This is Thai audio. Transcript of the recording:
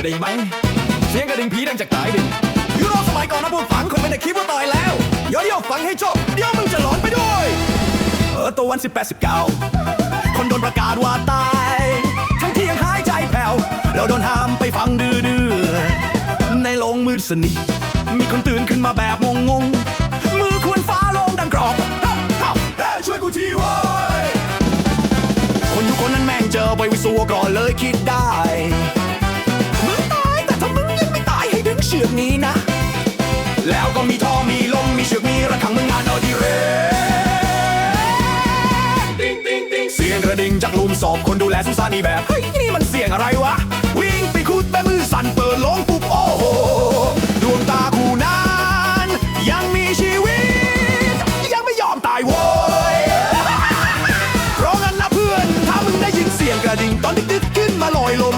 อได้ไหม เสียงกระดิ่งผีดังจากใต้ดินยุโรปสมัยก่อนนะพวกฝังคนไม่ได้คิดว่าตายแล้วยวเดี๋ยวฟังให้จบเดี๋ยวมึงจะหลอนไปด้วย เออตัววันสิบแปดสิบเก้าคนโดนประกาศว่าตาย ทั้งที่ยังหายใจแผ่วเราโดนห้ามไปฟังดื้อๆในโรงมืดสนิทมีคนตื่นขึ้นมาแบบงงๆมือควรฟ้าลงดังกรอบเฮ้าฮ้าช่วยกูทีว้ยคนทุกคนนั้นแม่งเจอไปวิสัวก่อนเลยคิดได้ นี้นะ แล้วก็มีท่อมีลมมีเชือกมีระฆังมึงงานอาดีเรติ๊งติ๊งติ๊งเสียงกระดิ่งจากลุมสอบคนดูแลสุสานีแบบเฮ้ยนี่มันเสียงอะไรวะ วิ่งไปคุดแม่มือสั่นเปิดลงปุ๊บโอ้โหดวงตากูนั้นยังมีชีวิต ยังไม่ยอมตายโว้ยเพราะงั้นนะเพื่อนถ้ามึงได้ยินเสียงกระดิ่งตอนดึกๆขึ้นมาลอยลม